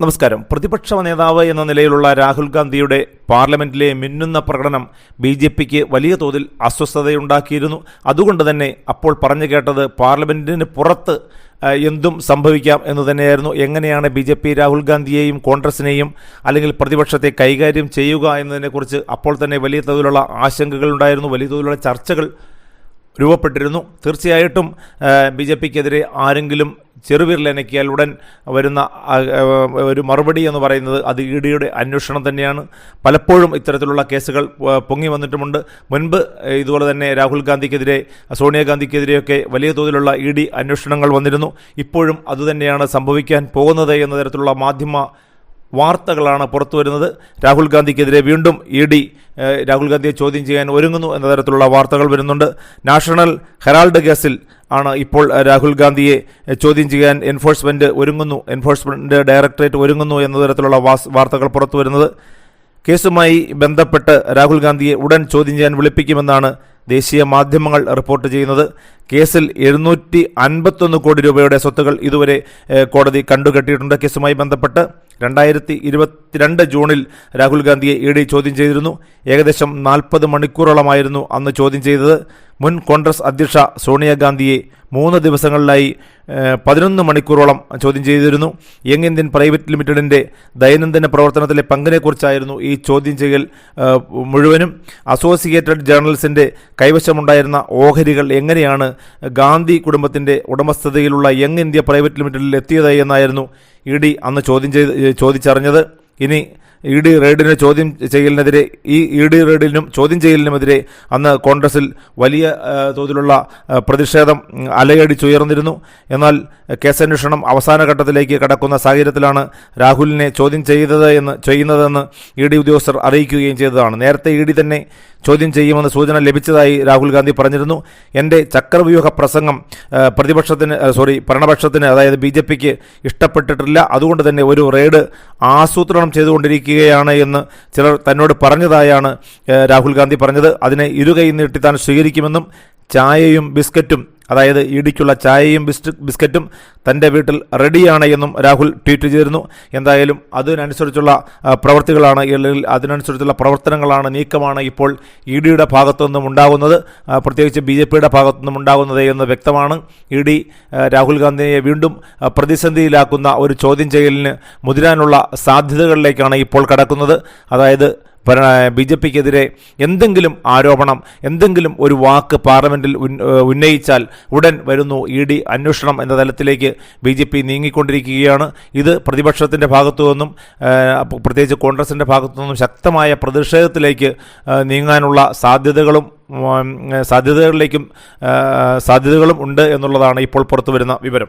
നമസ്കാരം. പ്രതിപക്ഷ നേതാവ് എന്ന നിലയിലുള്ള രാഹുൽ ഗാന്ധിയുടെ പാർലമെന്റിലെ മിന്നുന്ന പ്രകടനം ബി ജെ പിക്ക് വലിയ തോതിൽ അസ്വസ്ഥതയുണ്ടാക്കിയിരുന്നു. അതുകൊണ്ട് തന്നെ അപ്പോൾ പറഞ്ഞു കേട്ടത് പാർലമെന്റിന് പുറത്ത് എന്തും സംഭവിക്കാം എന്ന് തന്നെയായിരുന്നു. എങ്ങനെയാണ് ബി ജെ പി രാഹുൽ ഗാന്ധിയെയും കോൺഗ്രസിനെയും അല്ലെങ്കിൽ പ്രതിപക്ഷത്തെ കൈകാര്യം ചെയ്യുക എന്നതിനെക്കുറിച്ച് അപ്പോൾ തന്നെ വലിയ തോതിലുള്ള ആശങ്കകളുണ്ടായിരുന്നു വലിയ തോതിലുള്ള ചർച്ചകൾ രൂപപ്പെട്ടിരുന്നു. തീർച്ചയായിട്ടും ബി ജെ പിക്കെതിരെ ആരെങ്കിലും ചെറുവിരലനക്കിയാൽ ഉടൻ വരുന്ന ഒരു മറുപടി എന്ന് പറയുന്നത് അത് ഇ ഡിയുടെ അന്വേഷണം തന്നെയാണ്. പലപ്പോഴും ഇത്തരത്തിലുള്ള കേസുകൾ പൊങ്ങി വന്നിട്ടുമുണ്ട്. മുൻപ് ഇതുപോലെ തന്നെ രാഹുൽ ഗാന്ധിക്കെതിരെ സോണിയാഗാന്ധിക്കെതിരെയൊക്കെ വലിയ തോതിലുള്ള ഇ ഡി അന്വേഷണങ്ങൾ വന്നിരുന്നു. ഇപ്പോഴും അതുതന്നെയാണ് സംഭവിക്കാൻ പോകുന്നത് എന്ന തരത്തിലുള്ള മാധ്യമ വാർത്തകളാണ് പുറത്തു വരുന്നത്. രാഹുൽ ഗാന്ധിക്കെതിരെ വീണ്ടും ഇ ഡി രാഹുൽ ഗാന്ധിയെ ചോദ്യം ചെയ്യാൻ ഒരുങ്ങുന്നു എന്ന തരത്തിലുള്ള വാർത്തകൾ വരുന്നുണ്ട്. നാഷണൽ ഹെറാൾഡ് കേസിൽ ആണ് ഇപ്പോൾ രാഹുൽ ഗാന്ധിയെ ചോദ്യം ചെയ്യാൻ എൻഫോഴ്സ്മെന്റ് ഒരുങ്ങുന്നു. എൻഫോഴ്സ്മെന്റ് ഡയറക്ടറേറ്റ് ഒരുങ്ങുന്നു എന്ന തരത്തിലുള്ള വാർത്തകൾ പുറത്തു വരുന്നത്. കേസുമായി ബന്ധപ്പെട്ട് രാഹുൽ ഗാന്ധിയെ ഉടൻ ചോദ്യം ചെയ്യാൻ വിളിപ്പിക്കുമെന്നാണ് ദേശീയ മാധ്യമങ്ങൾ റിപ്പോർട്ട് ചെയ്യുന്നത്. കേസിൽ എഴുന്നൂറ്റി അൻപത്തൊന്ന് കോടി രൂപയുടെ സ്വത്തുകൾ ഇതുവരെ കോടതി കണ്ടുകെട്ടിയിട്ടുണ്ട്. കേസുമായി ബന്ധപ്പെട്ട് രണ്ടായിരത്തി ഇരുപത്തിരണ്ട് ജൂണിൽ രാഹുൽ ഗാന്ധിയെ ഇ ഡി ചോദ്യം ചെയ്തിരുന്നു. ഏകദേശം നാൽപ്പത് മണിക്കൂറോളമായിരുന്നു അന്ന് ചോദ്യം ചെയ്തത്. മുൻ കോൺഗ്രസ് അധ്യക്ഷ സോണിയാഗാന്ധിയെ മൂന്ന് ദിവസങ്ങളിലായി പതിനൊന്ന് മണിക്കൂറോളം ചോദ്യം ചെയ്തിരുന്നു. യങ് ഇന്ത്യൻ പ്രൈവറ്റ് ലിമിറ്റഡിന്റെ ദൈനംദിന പ്രവർത്തനത്തിലെ പങ്കിനെക്കുറിച്ചായിരുന്നു ഈ ചോദ്യം ചെയ്യൽ മുഴുവനും. അസോസിയേറ്റഡ് ജേർണൽസിന്റെ കൈവശമുണ്ടായിരുന്ന ഓഹരികൾ എങ്ങനെയാണ് ഗാന്ധി കുടുംബത്തിന്റെ ഉടമസ്ഥതയിലുള്ള യങ് ഇന്ത്യ പ്രൈവറ്റ് ലിമിറ്റഡിൽ എത്തിയത് എന്നായിരുന്നു ഇ ഡി അന്ന് ചോദ്യം ചെയ്ത് ചോദിച്ചറിഞ്ഞത്. ഇനി ഇ ഡി റെയ്ഡിന് ചോദ്യം ചെയ്യലിനെതിരെ ഈ ഇ ഡി റെയ്ഡിനും ചോദ്യം ചെയ്യലിനുമെതിരെ അന്ന് കോൺഗ്രസിൽ വലിയ തോതിലുള്ള പ്രതിഷേധം അലയടിച്ചുയർന്നിരുന്നു. എന്നാൽ കേസന്വേഷണം അവസാന ഘട്ടത്തിലേക്ക് കടക്കുന്ന സാഹചര്യത്തിലാണ് രാഹുലിനെ ചോദ്യം ചെയ്തത് എന്ന് ചെയ്യുന്നതെന്ന് ഇ ഡി ഉദ്യോഗസ്ഥർ അറിയിക്കുകയും ചെയ്തതാണ്. നേരത്തെ ഇ ഡി തന്നെ ചോദ്യം ചെയ്യുമെന്ന് സൂചന ലഭിച്ചതായി രാഹുൽ ഗാന്ധി പറഞ്ഞിരുന്നു. എന്റെ ചക്രവ്യൂഹ പ്രസംഗം പ്രതിപക്ഷത്തിന് സോറി ഭരണപക്ഷത്തിന് അതായത് ബി ജെ പിക്ക് ഇഷ്ടപ്പെട്ടിട്ടില്ല. അതുകൊണ്ട് തന്നെ ഒരു റെയ്ഡ് ആസൂത്രണം ചെയ്തുകൊണ്ടിരിക്കുകയാണ് എന്ന് ചിലർ തന്നോട് പറഞ്ഞതായാണ് രാഹുൽ ഗാന്ധി പറഞ്ഞത്. അതിനെ ഇരുകൈ നീട്ടി താൻ സ്വീകരിക്കുമെന്നും ചായയും ബിസ്ക്കറ്റും അതായത് ഇടിക്കുള്ള ചായയും ബിസ്ക്കറ്റും തന്റെ വീട്ടിൽ റെഡിയാണ് എന്നും രാഹുൽ ട്വീറ്റ് ചെയ്തിരുന്നു. എന്തായാലും അതിനനുസരിച്ചുള്ള പ്രവൃത്തികളാണ് അല്ലെങ്കിൽ അതിനനുസരിച്ചുള്ള പ്രവർത്തനങ്ങളാണ് നീക്കമാണ് ഇപ്പോൾ ഇ ഡിയുടെ ഭാഗത്തുനിന്നും ഉണ്ടാകുന്നത് പ്രത്യേകിച്ച് ബി ജെ പിയുടെ ഭാഗത്തുനിന്നും ഉണ്ടാകുന്നത് എന്ന് വ്യക്തമാണ്. ഇ ഡി രാഹുൽ ഗാന്ധിയെ വീണ്ടും പ്രതിസന്ധിയിലാക്കുന്ന ഒരു ചോദ്യം ചെയ്യലിന് മുതിരാനുള്ള സാധ്യതകളിലേക്കാണ് ഇപ്പോൾ കടക്കുന്നത്. അതായത് ബി ജെ പിക്കെതിരെ എന്തെങ്കിലും ആരോപണം എന്തെങ്കിലും ഒരു വാക്ക് പാർലമെന്റിൽ ഉന്നയിച്ചാൽ ഉടൻ വരുന്നു ഇ ഡി അന്വേഷണം എന്ന തലത്തിലേക്ക് ബി ജെ പി നീങ്ങിക്കൊണ്ടിരിക്കുകയാണ്. ഇത് പ്രതിപക്ഷത്തിന്റെ ഭാഗത്തു നിന്നും പ്രത്യേകിച്ച് കോൺഗ്രസിന്റെ ഭാഗത്തു നിന്നും ശക്തമായ പ്രതിഷേധത്തിലേക്ക് നീങ്ങാനുള്ള സാധ്യതകളും സാധ്യതകളിലേക്കും സാധ്യതകളും ഉണ്ട് എന്നുള്ളതാണ് ഇപ്പോൾ പുറത്തു വരുന്ന വിവരം.